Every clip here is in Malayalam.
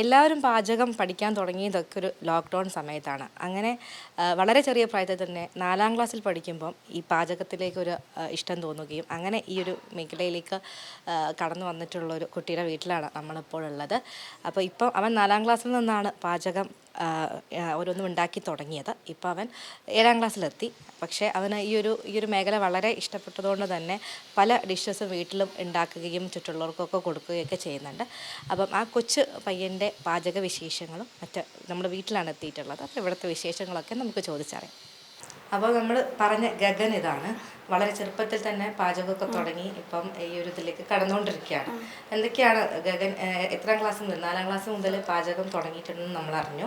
എല്ലാവരും പാചകം പഠിക്കാൻ തുടങ്ങിയതൊക്കെ ഒരു ലോക്ക്ഡൗൺ സമയത്താണ്. അങ്ങനെ വളരെ ചെറിയ പ്രായത്തിൽ തന്നെ നാലാം ക്ലാസ്സിൽ പഠിക്കുമ്പം ഈ പാചകത്തിലേക്കൊരു ഇഷ്ടം തോന്നുകയും അങ്ങനെ ഈ ഒരു മേഖലയിലേക്ക് കടന്നു വന്നിട്ടുള്ള ഒരു കുട്ടിയുടെ വീട്ടിലാണ് നമ്മളിപ്പോൾ ഉള്ളത് അപ്പോൾ ഇപ്പം അവൻ നാലാം ക്ലാസ്സിൽ നിന്നാണ് പാചകം ഓരോന്നും ഉണ്ടാക്കി തുടങ്ങിയത്. ഇപ്പോൾ അവൻ ഏഴാം ക്ലാസ്സിലെത്തി. പക്ഷേ അവന് ഈ ഒരു ഈ ഒരു മേഖല വളരെ ഇഷ്ടപ്പെട്ടതുകൊണ്ട് തന്നെ പല ഡിഷസും വീട്ടിലും ഉണ്ടാക്കുകയും ചുറ്റുള്ളവർക്കൊക്കെ കൊടുക്കുകയൊക്കെ ചെയ്യുന്നുണ്ട്. അപ്പം ആ കൊച്ചു പയ്യന്റെ പാചക വിശേഷങ്ങളും മറ്റ് നമ്മുടെ വീട്ടിലാണ് എത്തിയിട്ടുള്ളത്. അപ്പോൾ ഇവിടുത്തെ വിശേഷങ്ങളൊക്കെ നമുക്ക് ചോദിച്ചറിയാം. അപ്പോൾ നമ്മൾ പറഞ്ഞ ഗഗൻ ഇതാണ്. വളരെ ചെറുപ്പത്തിൽ തന്നെ പാചകമൊക്കെ തുടങ്ങി ഇപ്പം ഈ ഒരു ഇതിലേക്ക് കടന്നുകൊണ്ടിരിക്കുകയാണ്. എന്തൊക്കെയാണ് ഗഗൻ എത്രാം ക്ലാസ് മുതൽ നാലാം ക്ലാസ് മുതൽ പാചകം തുടങ്ങിയിട്ടുണ്ടെന്ന് നമ്മൾ അറിഞ്ഞു.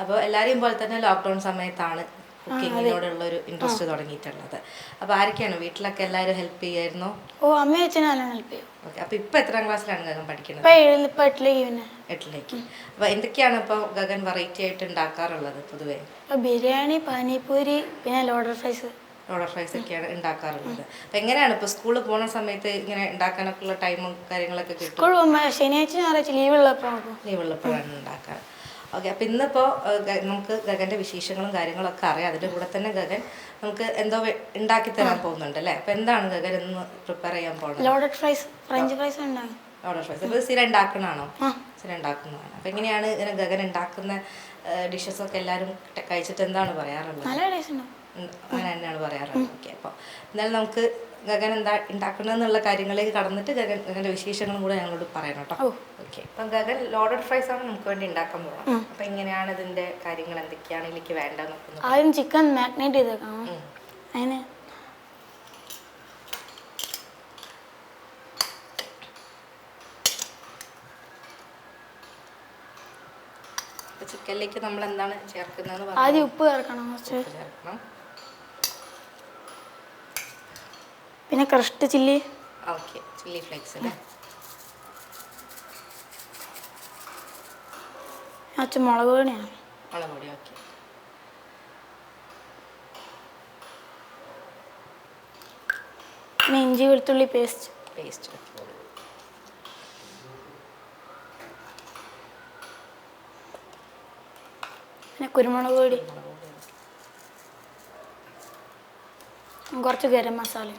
അപ്പോൾ എല്ലാവരെയും പോലെ തന്നെ ലോക്ക്ഡൗൺ സമയത്താണ് കുക്കിങ്ങിനോടുള്ള ഒരു ഇൻട്രസ്റ്റ് തുടങ്ങിയിട്ടുള്ളത്. അപ്പോൾ ആരൊക്കെയാണ്? വീട്ടിലൊക്കെ എല്ലാവരും ഹെൽപ്പ് ചെയ്യായിരുന്നു? ഓ അമ്മയും അച്ഛനും ഹെൽപ്പ് ചെയ്യും. ഓക്കെ അപ്പോൾ ഇപ്പോൾ എത്രാം ക്ലാസ്സിലാണ് ഗഗൻ പഠിക്കുന്നത്? ഇപ്പം ഏഴിൽ ഇപ്പം എട്ടിലേക്ക് എട്ടിലേക്ക്. അപ്പോൾ എന്തൊക്കെയാണ് ഇപ്പോൾ ഗഗൻ വെറൈറ്റി ആയിട്ട് ഉണ്ടാക്കാറുള്ളത് പൊതുവേ? ബിരിയാണി പാനിപൂരി പിന്നെ ലോഡർ ഫ്രൈസ് ലോഡർ ഫ്രൈസ് ഒക്കെയാണ് ഉണ്ടാക്കാറുള്ളത്. അപ്പം എങ്ങനെയാണ് ഇപ്പോൾ സ്കൂളിൽ പോകുന്ന സമയത്ത് ഇങ്ങനെ ഉണ്ടാക്കാനൊക്കെ ഉള്ള ടൈമും കാര്യങ്ങളൊക്കെ കിട്ടും? ശനിയാഴ്ച ഞായറാഴ്ച ലീവ് ഉള്ളപ്പോ ലീവ് ലീവുള്ളപ്പോഴാണ് ഉണ്ടാക്കാറ്. ഓക്കെ അപ്പം ഇന്നിപ്പോൾ നമുക്ക് ഗഗന്റെ വിശേഷങ്ങളും കാര്യങ്ങളൊക്കെ അറിയാം. അതിന്റെ കൂടെ തന്നെ ഗഗൻ നമുക്ക് എന്തോ ഉണ്ടാക്കി തരാൻ പോകുന്നുണ്ട് അല്ലേ? അപ്പം എന്താണ് ഗഗൻ ഇന്ന് പ്രിപ്പയർ ചെയ്യാൻ പോകുന്നത്? ലോഡഡ് ഫ്രൈസ് ഫ്രഞ്ച് ഫ്രൈസ് ഉണ്ടാകും ലോഡർ ഫ്രൈസ് അപ്പോൾ സ്ഥിരം ഉണ്ടാക്കണതാണോ ആ. സ്ഥിരം ഉണ്ടാക്കുന്നതാണ്. അപ്പം എങ്ങനെയാണ് ഇങ്ങനെ ഗഗൻ ഉണ്ടാക്കുന്ന ഡിഷസൊക്കെ എല്ലാവരും എല്ലാരും കഴിച്ചിട്ട് എന്താണ് പറയാറുള്ളത്? നല്ല ടേസ്റ്റ് ഉണ്ടാവും ഉം, അങ്ങനെ തന്നെയാണ് പറയാറുള്ളത്. ഓക്കെ അപ്പോൾ എന്നാലും നമുക്ക് ഗഗൻ എന്താ ഉണ്ടാക്കണമെന്നുള്ള കാര്യങ്ങളിലേക്ക് കടന്നിട്ട് ഗഗൻ ഗഗന്റെ വിശേഷങ്ങളും കൂടെ ഞങ്ങളോട് പറയണം കേട്ടോ. ഓക്കെ അപ്പം ഗഗൻ ലോഡഡ് ഫ്രൈസ് ആണ് നമുക്ക് വേണ്ടി ഉണ്ടാക്കാൻ പോകണം അപ്പം എങ്ങനെയാണ് ഇതിന്റെ കാര്യങ്ങൾ എന്തൊക്കെയാണ് ഇതിലേക്ക് വേണ്ടതെന്നൊക്കെ ആദ്യം ചിക്കൻ മാഗ്നേറ്റ് ചെയ്തേക്കണം. അതിന് ചിക്കനിലേക്ക് നമ്മൾ എന്താണ് ചേർക്കുന്നത് ആദ്യം ഉപ്പ് ചേർക്കണം ചേർക്കണം. പിന്നെ crushed chilli. Okay chilli flakes അല്ലേ? അച്ഛൻ മുളക് പൊടിയാണ്. മുളക് പൊടി ഓക്കെ. പിന്നെ ഇഞ്ചി വെളുത്തുള്ളി പേസ്റ്റ്. പേസ്റ്റ് പിന്നെ കുരുമുളക് പൊടി. കുറച്ച് ഗരം മസാല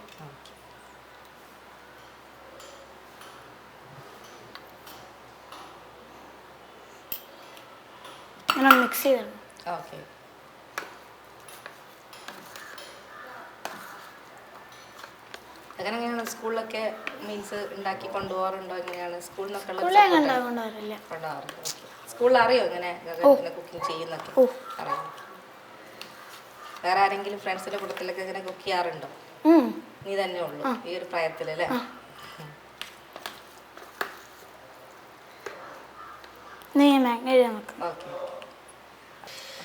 ഇങ്ങനെ മിക്സ് ചെയ്തിടണം ഓക്കെ അങ്ങനെ എങ്ങനെയാണ് സ്കൂളിലൊക്കെ മീൽസ് ഉണ്ടാക്കി കൊണ്ടുപോകാറുണ്ടോ? എങ്ങനെയാണ്? സ്കൂളിൽ നിന്നൊക്കെ ഓക്കെ സ്കൂളിൽ അറിയോ ഇങ്ങനെ കുക്കിംഗ് ചെയ്യുന്നൊക്കെ. അറിയാം? വേറെ ആരെങ്കിലും ഫ്രണ്ട്സിന്റെ കൂട്ടത്തിലൊക്കെ ഇങ്ങനെ കുക്ക് ചെയ്യാറുണ്ടോ? നീ തന്നെ ഉള്ളൂ. ഈ ഒരു പ്രായത്തിൽ അല്ലേ? നോക്കാം ഓക്കെ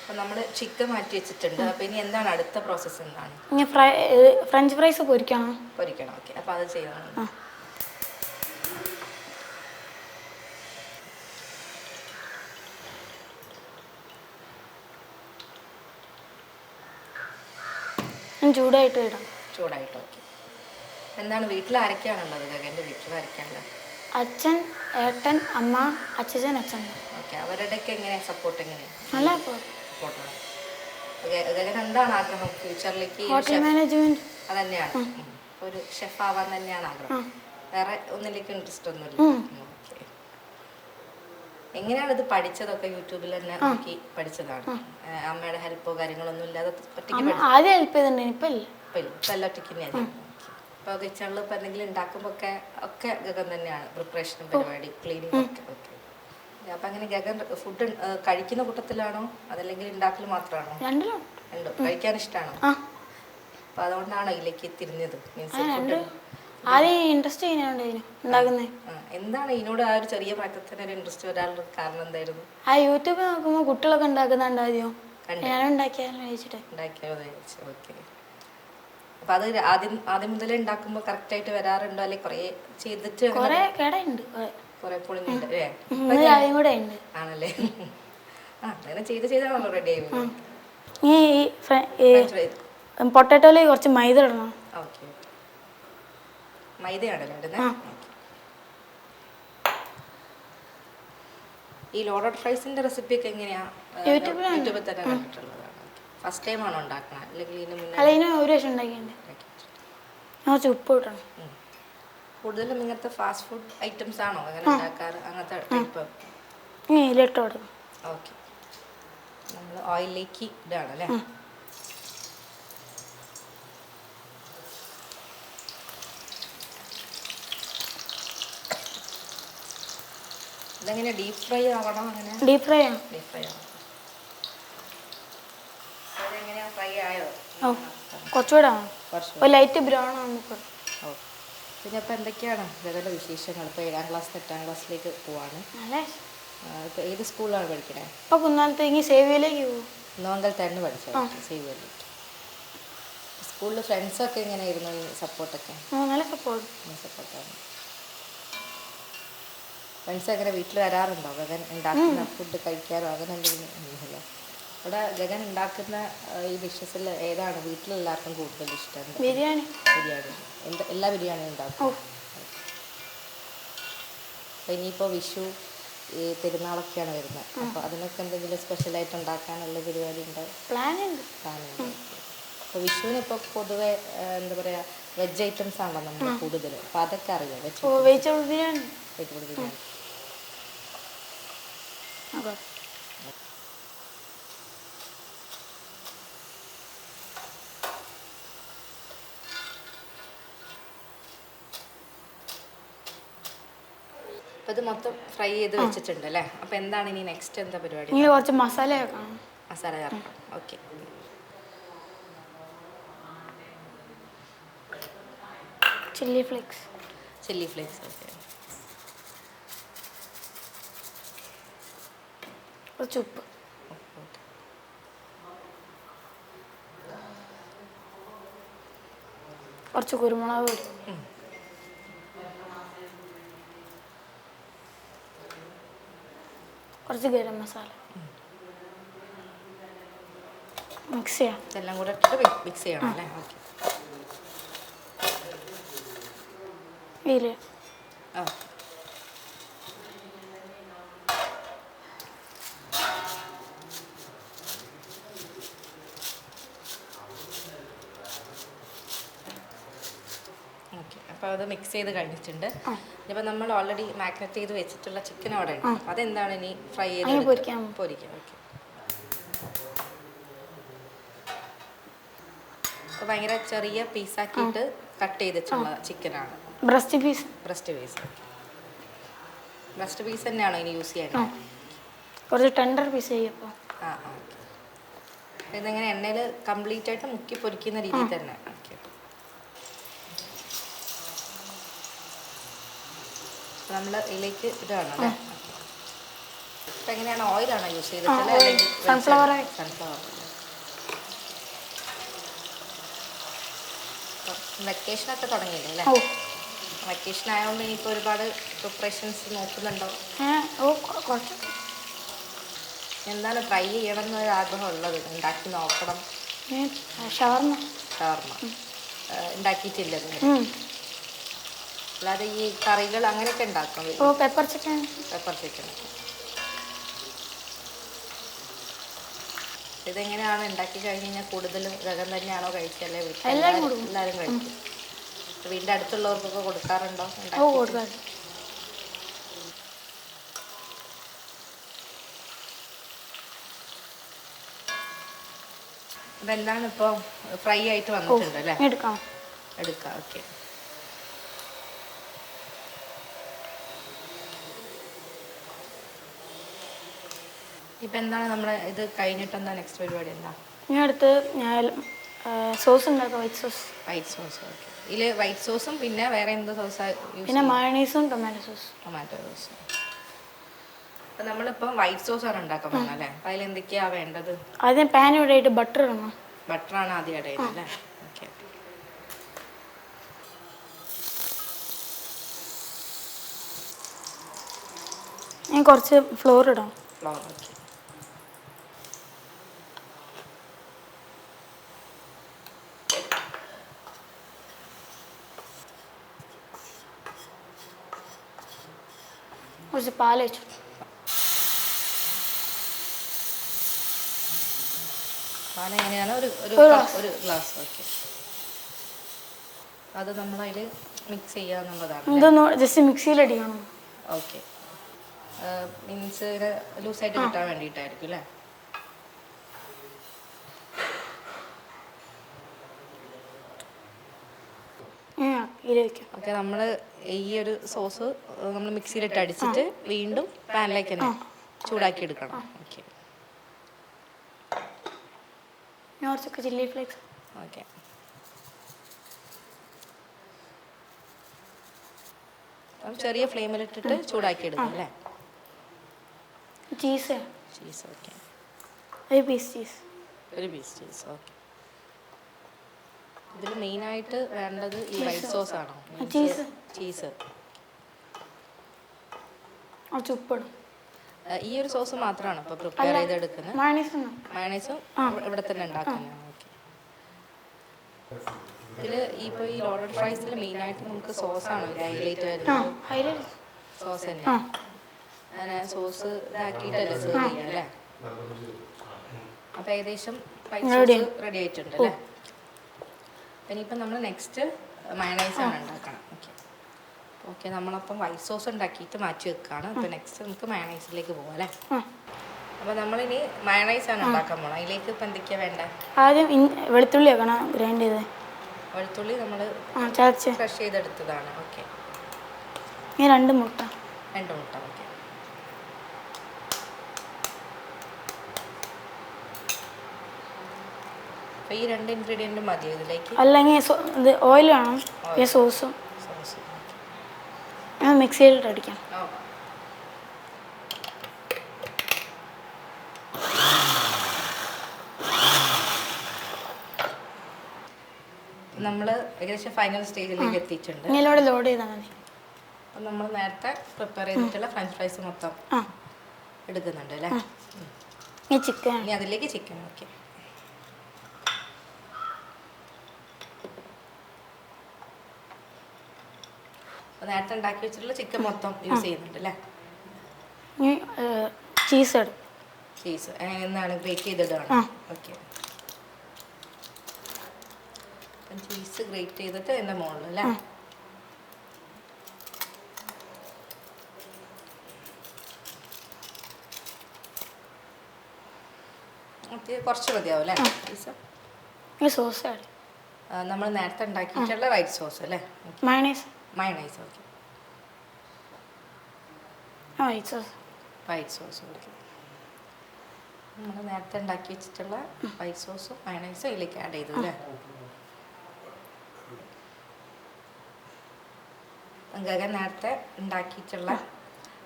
അപ്പൊ നമ്മൾ ചിക്കൻ മാറ്റി വെച്ചിട്ടുണ്ട്. അപ്പോൾ ഇനി എന്താണ് അടുത്ത പ്രോസസ്സ് എന്താണ്? ഇനി ഫ്രൈ ഫ്രഞ്ച് ഫ്രൈസ് പൊരിക്കണം? പൊരിക്കണം. ഓക്കെ. അപ്പോൾ അത് ചെയ്യണം. ചൂടായിട്ട് ഇടാം. ചൂടായിട്ട് ഓക്കെ. എന്താണ് വീട്ടിൽ ആരൊക്കെയാണുള്ളത് ഗഗന്റെ വീട്ടിൽ ആരൊക്കെയാണുള്ളത് അച്ഛൻ ഏട്ടൻ അമ്മ അച്ഛൻ അച്ഛൻ. ഓക്കെ. അവരുടെയൊക്കെ എങ്ങനെ സപ്പോർട്ട് എങ്ങനെയാണ് നല്ല ഇപ്പോൾ സപ്പോർട്ടാണ് ഗഗൻ എന്താണ് ആഗ്രഹം? ഫ്യൂച്ചറിലേക്ക് അതന്നെയാണ്. ഒരു ഷെഫ് ആവാൻ തന്നെയാണ് ആഗ്രഹം. വേറെ ഒന്നിലേക്ക് ഇൻട്രസ്റ്റ് ഒന്നുമില്ല. എങ്ങനെയാണ് ഇത് പഠിച്ചതൊക്കെ യൂട്യൂബിൽ തന്നെ നോക്കി പഠിച്ചതാണ്? അമ്മയുടെ ഹെൽപ്പോ കാര്യങ്ങളൊന്നും ഇല്ലാതെ ഒറ്റയ്ക്ക് ആദ്യം ഹെൽപ്പ് ചെയ്തിട്ടുണ്ട്. ഇപ്പം ഇല്ല. ഇപ്പം എല്ലാം ഒറ്റയ്ക്ക് തന്നെയാണ് ഇപ്പോൾ കിച്ചണിൽ ഇപ്പം എന്തെങ്കിലും ഉണ്ടാക്കുമ്പോൾ ഒക്കെ ഒക്കെ ഗഗൻ തന്നെയാണ്. പ്രിപ്പറേഷനും പരിപാടി ക്ലീനിങ് ഒക്കെ. ഓക്കെ. അപ്പം അങ്ങനെ ഗഗൻ ഫുഡ് കഴിക്കുന്ന കൂട്ടത്തിലാണോ? അതല്ലെങ്കിൽ ഉണ്ടാക്കൽ മാത്രമാണോ രണ്ടോ. കഴിക്കാൻ ഇഷ്ടമാണോ അപ്പൊ അതുകൊണ്ടാണോ ഇതിലേക്ക് തിരിഞ്ഞത്? മീൻസ് ഫുഡ് രണ്ടും. ആദ്യം ഇൻട്രസ്റ്റ് ചെയ്യുന്നുണ്ട് ഇതിന് ഉണ്ടാക്കുന്നത് എന്താണ് ഇതിനോട് ആ ഒരു ചെറിയ പ്രായത്തിൽ ഒരു ഇൻട്രസ്റ്റ് വരാനുള്ള കാരണം എന്തായിരുന്നു? ആ യൂട്യൂബ് നോക്കുമ്പോൾ കുട്ടികളൊക്കെ ഉണ്ടാക്കുന്നുണ്ട് ആദ്യം ഉണ്ടാക്കിയാലും ഓക്കെ അപ്പം അത് ആദ്യം ആദ്യം മുതലേ ഉണ്ടാക്കുമ്പോൾ കറക്റ്റായിട്ട് വരാറുണ്ടോ? അല്ലെ കുറേ ചെയ്തിട്ട് കുറെ കേടുണ്ട് കുറെ അല്ലേ കൂടെ ഉണ്ട്. ആണല്ലേ? ആ അങ്ങനെ ചെയ്ത് ചെയ്താണല്ലോ റെഡി ആയി ഈ പൊട്ടാറ്റോയിൽ കുറച്ച് മൈദ ഇടണം? ഓക്കെ. മൈദയാണല്ലോ ഇടുന്നത് ഈ ലോഡഡ് ഫ്രൈസിന്റെ റെസിപ്പി ഒക്കെ എങ്ങനെയാ. യൂട്യൂബിൽ തന്നെ കണ്ടിട്ടുള്ളതാണ്. ഫസ്റ്റ് ടൈം ആണോ ഉണ്ടാക്കണം? അല്ലെങ്കിൽ ഇതിന് മുന്നേ ഒരു വർഷം ഉണ്ടാക്കിയിട്ടുണ്ട്. കുറച്ച് ഉപ്പ് ഉം. കൂടുതലും ഇങ്ങനത്തെ ഫാസ്റ്റ് ഫുഡ് ഐറ്റംസ് ആണോ അങ്ങനെ ഉണ്ടാക്കാറ്? അങ്ങനത്തെ ടൈപ്പ് കൊടുക്കും. ഓക്കെ നമ്മൾ ഓയിലിലേക്ക് ഇടാണ് അല്ലേ? ഇതെങ്ങനെ ഡീപ് ഫ്രൈ ആവണം അങ്ങനെ? ഡീപ് ഫ്രൈ ആണ്. ഡീപ് ഫ്രൈ ആയോ? കുറച്ചുകൂടെ ലൈറ്റ് ബ്രൗൺ ആണ് നമുക്ക് ഓ പിന്നെ ഇപ്പോൾ എന്തൊക്കെയാണ് ഇതേപോലെ വിശേഷങ്ങൾ? ഇപ്പോൾ ഏഴാം ക്ലാസ് എട്ടാം ക്ലാസ്സിലേക്ക് പോവാണ്. ഇപ്പോൾ ഏത് സ്കൂളിലാണ് പഠിക്കണേ? ഇപ്പോൾ കുന്നാലത്ത് ഇനി സേവിയിലേക്ക് പോകും നോങ്കൽ തന്നെ പഠിച്ചത് സേവിയിലേക്ക് സ്കൂളിൽ ഫ്രണ്ട്സൊക്കെ എങ്ങനെയായിരുന്നു സപ്പോർട്ടൊക്കെ നല്ല സപ്പോർട്ട് സപ്പോർട്ടാണ് ഫ്രണ്ട്സ് അങ്ങനെ വീട്ടിൽ വരാറുണ്ടോ? അങ്ങനെ ഉണ്ടാക്കുന്ന ഫുഡ് കഴിക്കാറോ? അങ്ങനെ എന്തെങ്കിലും ഒന്നുമില്ല ഇവിടെ ഗഗൻ ഉണ്ടാക്കുന്ന ഈ ഡിഷസിൽ ഏതാണ് വീട്ടിലെല്ലാവർക്കും കൂടുതൽ ഇഷ്ടം? ബിരിയാണി. ബിരിയാണി. എന്താ എല്ലാ ബിരിയാണിയും ഉണ്ടാക്കും? അപ്പം ഇനിയിപ്പോൾ വിഷു ഈ പെരുന്നാളൊക്കെയാണ് വരുന്നത്. അപ്പോൾ അതിനൊക്കെ എന്തെങ്കിലും സ്പെഷ്യലായിട്ട് ഉണ്ടാക്കാനുള്ള പരിപാടി ഉണ്ടോ? പ്ലാൻ ഉണ്ട് പ്ലാനുണ്ട് അപ്പോൾ വിഷുവിന് ഇപ്പോൾ പൊതുവെ എന്താ പറയുക വെജ് ഐറ്റംസ് ആണല്ലോ നമ്മൾ കൂടുതൽ അപ്പോൾ അതൊക്കെ അറിയാം? Vegetable biryani. Vegetable biryani okay അപ്പോൾ ഇത് മൊത്തം ഫ്രൈ ചെയ്ത് വെച്ചിട്ടുണ്ട് അല്ലേ അപ്പോൾ എന്താണ് ഇനി നെക്സ്റ്റ് എന്താ പരിപാടി? ഇനി കുറച്ച് മസാല മസാല ചേർക്കണം. Okay chilli flakes chilli flakes okay കുറച്ച് ഉപ്പ്. കുറച്ച് കുരുമുളക് പൊടി. കുറച്ച് ഗരം മസാല. മിക്സ് ചെയ്യാം. ഇതെല്ലാം കൂടെ ഇട്ടിട്ട് മിക്സ് ചെയ്യണം അല്ലേ? ഓക്കെ ഇല്ല ആ ഓക്കെ അപ്പോൾ അത് മിക്സ് ചെയ്ത് കഴിഞ്ഞിട്ടുണ്ട്. ഇപ്പം നമ്മൾ ഓൾറെഡി മാഗ്നറ്റ് ചെയ്ത് വെച്ചിട്ടുള്ള ചിക്കൻ അവിടെ ഉണ്ട്. അതെന്താണ് ഇനി ഫ്രൈ ചെയ്ത് പൊരിക്കാം. പൊരിക്കാം ഓക്കെ ഭയങ്കര ചെറിയ പീസാക്കിയിട്ട് കട്ട് ചെയ്തിട്ടുള്ള ചിക്കനാണ് breast piece breast piece breast piece തന്നെയാണോ ഇനി യൂസ് ചെയ്യാൻ? കുറച്ച് ടെൻഡർ പീസ് ചെയ്യപ്പോൾ ആ ആ ഓക്കെ ഇതെങ്ങനെ എണ്ണയിൽ കംപ്ലീറ്റ് ആയിട്ട് മുക്കി പൊരിക്കുന്ന രീതിയിൽ തന്നെ. ഓക്കെ നമ്മൾ ഇതിലേക്ക് ഇടാണ് അല്ലേ? ഇപ്പം എങ്ങനെയാണ് ഓയിലാണോ യൂസ് ചെയ്തിട്ടുള്ളത്. അല്ലെങ്കിൽ oil. സൺഫ്ലവർ വെക്കേഷനൊക്കെ തുടങ്ങിയില്ലേ അല്ലേ? വെക്കേഷൻ ആയതുകൊണ്ട് ഇനിയിപ്പോൾ ഒരുപാട് പ്രിപ്പറേഷൻസ് നോക്കുന്നുണ്ടോ? എന്താണ് ട്രൈ ചെയ്യണം എന്നൊരു ആഗ്രഹം ഉള്ളത് ഉണ്ടാക്കി നോക്കണം. ഷവർമ്മ. ഷവർമ്മ. ഉണ്ടാക്കിയിട്ടില്ല. അല്ലാതെ ഈ കറികൾ അങ്ങനെയൊക്കെ ഉണ്ടാക്കും. ഓ പെപ്പർ ചിക്കൻ പെപ്പർ ചിക്കൻ ഇതെങ്ങനെയാണ് ഉണ്ടാക്കി കഴിഞ്ഞ് കഴിഞ്ഞാൽ കൂടുതലും ഗഗം തന്നെയാണോ കഴിക്കല്ലേ എല്ലാവരും എല്ലാവരും-. കഴിക്കും. വീടിന്റെ അടുത്തുള്ളവർക്കൊക്കെ കൊടുക്കാറുണ്ടോ? ഓ ഉണ്ടാക്കി കൊടുക്കാം അപ്പം എന്താണ് ഇപ്പോൾ ഫ്രൈ ആയിട്ട് വന്നിട്ടുണ്ട് അല്ലേ? എടുക്കാം. എടുക്കാം ഓക്കെ. ഇപ്പം എന്താണ് നമ്മൾ ഇത് കഴിഞ്ഞിട്ട് എന്താ നെക്സ്റ്റ് പരിപാടി എന്താ? ഞാൻ അടുത്ത് ഞാൻ സോസ് ഉണ്ടാക്കാം white sauce white sauce okay ഇതിൽ വൈറ്റ് സോസും പിന്നെ വേറെ എന്ത് സോസാണ് പിന്നെ മയണീസും ടൊമാറ്റോ സോസ് ടൊമാറ്റോ സോസ് അപ്പം നമ്മളിപ്പം വൈറ്റ് സോസാണ് ഉണ്ടാക്കാൻ പോകുന്നത് അല്ലേ? അപ്പം അതിൽ എന്തൊക്കെയാണ് വേണ്ടത്? ആദ്യം പാൻ ഇവിടെ ആയിട്ട് ബട്ടർ ഇടണം. ബട്ടറാണ് ആദ്യം ഇവിടെ അല്ലേ? ഓക്കെ ഞാൻ കുറച്ച് ഫ്ലോർ ഇടാം ഫ്ലോർ ഓക്കെ కొంచెం పాలేచు പാലെങ്ങനെയാണ് ഒരു ഒരു ഒരു ഗ്ലാസ്. ഓക്കെ. അത് നമ്മൾ അതിൽ മിക്സ് ചെയ്യുക എന്നുള്ളതാണ് ഇതൊന്ന് ജസ്റ്റ് മിക്സിയിൽ അടിക്കണം. ഓക്കെ. മീൻസ് ലൂസായിട്ട് കിട്ടാൻ വേണ്ടിയിട്ടായിരിക്കും അല്ലേ? ഓക്കെ നമ്മൾ ഈ ഒരു സോസ് നമ്മൾ മിക്സിയിലിട്ട് അടിച്ചിട്ട് വീണ്ടും പാനിലേക്ക് തന്നെ ചൂടാക്കി എടുക്കണം. ഓക്കെ. Chilli flakes. ഓക്കെ. ചെറിയ ഫ്ലെയിമിലിട്ടിട്ട് ചൂടാക്കി എടുക്കാം അല്ലേ? Cheese cheese okay. ഒരു പീസ് ചീസ് ഒരു പീസ് ചീസ് ഓക്കെ. ഇതിൽ മെയിനായിട്ട് വേണ്ടത് ഈ വൈറ്റ് സോസ് ആണോ? ചീസ്. ചീസ് കുറച്ച് ഉപ്പിടും ഈ ഒരു സോസ് മാത്രമാണ് ഇപ്പോൾ പ്രിപ്പയർ ചെയ്തെടുക്കുന്നത്? മയണീസ് ഇവിടെ തന്നെ ഉണ്ടാക്കുന്നത്? ഇതിൽ ഇപ്പോൾ ഈ ലോഡഡ് ഫ്രൈസിൽ മെയിനായിട്ട് നമുക്ക് സോസാണ് ഹൈലൈറ്റ് വരുന്നത് സോസ് തന്നെ അങ്ങനെ സോസ് ഇതാക്കിയിട്ടല്ലേ സെർവ് ചെയ്യാം അല്ലേ? അപ്പോൾ ഏകദേശം. റെഡി ആയിട്ടുണ്ട് അല്ലേ? ഇനിയിപ്പം നമ്മൾ നെക്സ്റ്റ് മയണൈസ് ആണ് ഉണ്ടാക്കണം. ഓക്കെ ഓക്കെ നമ്മളപ്പം വൈറ്റ് സോസ് ഉണ്ടാക്കിയിട്ട് മാറ്റി വെക്കുകയാണ് അപ്പോൾ നെക്സ്റ്റ് നമുക്ക് മയണൈസിലേക്ക് പോകാം അല്ലേ? അപ്പം അപ്പോൾ നമ്മളിനി മയണൈസ് ആണ് ഉണ്ടാക്കാൻ പോകണം അതിലേക്ക് ഇപ്പം എന്തൊക്കെയാണ് വേണ്ടത് ആദ്യം വെളുത്തുള്ളി വെക്കണം ഗ്രൈൻഡ് ചെയ്ത്. വെളുത്തുള്ളി നമ്മൾ ചതച്ച്. ക്രഷ് ചെയ്തെടുത്തതാണ്. ഓക്കെ രണ്ട് മുട്ട. രണ്ട് മുട്ട ഓക്കെ അപ്പോൾ ഈ രണ്ട് ഇൻഗ്രീഡിയന്റും മതി ഇതിലേക്ക്? അല്ലെങ്കിൽ ഇത് ഓയിൽ വേണം ഈ സോസും സോസ് ഞാൻ മിക്സിയിലിട്ട് അടിക്കാം. നമ്മൾ ഏകദേശം ഫൈനൽ സ്റ്റേജിലേക്ക് എത്തിയിട്ടുണ്ട്. ഇതിലൂടെ ലോഡ് ചെയ്താൽ മതി. അപ്പം നമ്മൾ നേരത്തെ പ്രിപ്പയർ ചെയ്തിട്ടുള്ള ഫ്രഞ്ച് ഫ്രൈസ് മൊത്തം എടുക്കുന്നുണ്ട് അല്ലേ? ഈ ചിക്കൻ ഇനി അതിലേക്ക് ചിക്കൻ ഓക്കെ നേരത്തെ ഉണ്ടാക്കി വെച്ചിട്ടുള്ള ചിക്കൻ മൊത്തം യൂസ് ചെയ്യുന്നുണ്ട് അല്ലേ? ചീസ് ഇടും. ചീസ് എന്നാണ്? ഗ്രേറ്റ് ചെയ്തിടാണ്. ഓക്കെ ചീസ് ഗ്രേറ്റ് ചെയ്തിട്ട് എന്റെ മുകളിൽ അല്ലേ. കുറച്ച് മതിയാവും അല്ലേ? സോസ് നമ്മൾ നേരത്തെ ഉണ്ടാക്കിയിട്ടുള്ള വൈറ്റ് സോസ് അല്ലേ? Mayonnaise mayonnaise okay white sauce white sauce okay നമ്മൾ നേരത്തെ ഉണ്ടാക്കി വെച്ചിട്ടുള്ള വൈറ്റ് സോസും മയണൈസും ഇതിലേക്ക് ആഡ് ചെയ്തു അല്ലേ? ഗഗൻ നേരത്തെ ഉണ്ടാക്കിയിട്ടുള്ള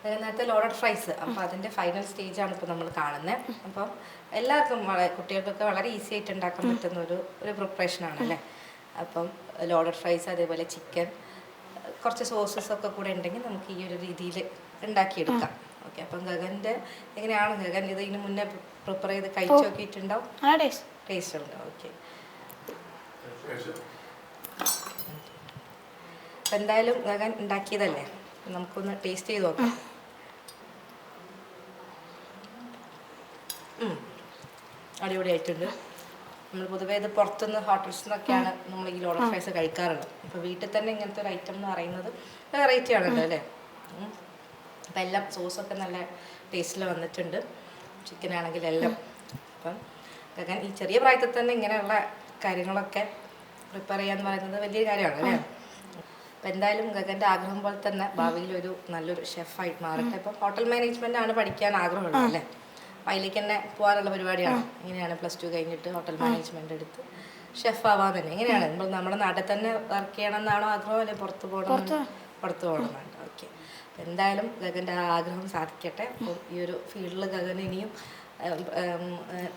ഗഗൻ നേരത്തെ ലോഡഡ് ഫ്രൈസ് അപ്പോൾ അതിന്റെ ഫൈനൽ സ്റ്റേജാണ് ഇപ്പോൾ നമ്മൾ കാണുന്നത് അപ്പം എല്ലാവർക്കും വളരെ കുട്ടികൾക്കൊക്കെ വളരെ ഈസി ആയിട്ട് ഉണ്ടാക്കാൻ പറ്റുന്ന ഒരു ഒരു പ്രിപ്പറേഷനാണ് അല്ലേ? അപ്പം ലോഡഡ് ഫ്രൈസ് അതേപോലെ ചിക്കൻ കുറച്ച് സോസസ് ഒക്കെ കൂടെ ഉണ്ടെങ്കിൽ നമുക്ക് ഈ ഒരു രീതിയിൽ ഉണ്ടാക്കിയെടുക്കാം. ഓക്കെ അപ്പം ഗഗന്റെ എങ്ങനെയാണ്? ഗഗൻ ഇത് ഇതിന് മുന്നേ പ്രിപ്പയർ ചെയ്ത് കഴിച്ചു നോക്കിയിട്ടുണ്ടാവും നല്ല ടേസ്റ്റ്. ഉണ്ട്. ഓക്കെ. എന്തായാലും ഗഗൻ ഉണ്ടാക്കിയതല്ലേ? നമുക്കൊന്ന് ടേസ്റ്റ് ചെയ്ത് നോക്കാം. അടിപൊളിയായിട്ടുണ്ട്. നമ്മൾ പൊതുവേ ഇത് പുറത്തുനിന്ന് ഹോട്ടൽസിൽ നിന്നൊക്കെയാണ് നമ്മൾ ഈ ലോഡ് ഫ്രൈസ് കഴിക്കാറുള്ളത്. അപ്പോൾ വീട്ടിൽ തന്നെ ഇങ്ങനത്തെ ഒരു ഐറ്റം എന്ന് പറയുന്നത് വെറൈറ്റി ആണല്ലോ അല്ലേ? അപ്പൊ അപ്പം എല്ലാം സോസൊക്കെ നല്ല ടേസ്റ്റിൽ വന്നിട്ടുണ്ട്. ചിക്കൻ ആണെങ്കിൽ എല്ലാം. അപ്പം ഗഗൻ ഈ ചെറിയ പ്രായത്തിൽ തന്നെ ഇങ്ങനെയുള്ള കാര്യങ്ങളൊക്കെ പ്രിപ്പയർ ചെയ്യാന്ന് പറയുന്നത് വലിയൊരു കാര്യമാണ് അല്ലേ? അപ്പം എന്തായാലും ഗഗന്റെ ആഗ്രഹം പോലെ തന്നെ ഭാവിയിൽ ഒരു നല്ലൊരു ഷെഫായിട്ട് മാറട്ടെ. ഇപ്പം ഹോട്ടൽ മാനേജ്മെന്റ് ആണ് പഠിക്കാൻ ആഗ്രഹമുള്ളത് അല്ലേ? അപ്പം അതിലേക്ക് തന്നെ പോകാനുള്ള പരിപാടിയാണ് ഇങ്ങനെയാണ് പ്ലസ് ടു കഴിഞ്ഞിട്ട് ഹോട്ടൽ മാനേജ്മെന്റ് എടുത്ത് ഷെഫ് ആവാൻ തന്നെ. എങ്ങനെയാണ് നമ്മൾ നമ്മുടെ നാട്ടിൽ തന്നെ വർക്ക് ചെയ്യണം എന്നാണോ ആഗ്രഹം അല്ലെങ്കിൽ പുറത്ത് പോകണം? പുറത്ത്. പോകണം ഓക്കെ എന്തായാലും ഗഗന്റെ ആ ആഗ്രഹം സാധിക്കട്ടെ. അപ്പോൾ ഈ ഒരു ഫീൽഡിൽ ഗഗൻ ഇനിയും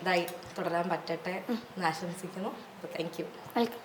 ഇതായി തുടരാൻ പറ്റട്ടെ എന്ന് ആശംസിക്കുന്നു. അപ്പോൾ താങ്ക് യു വെൽക്കം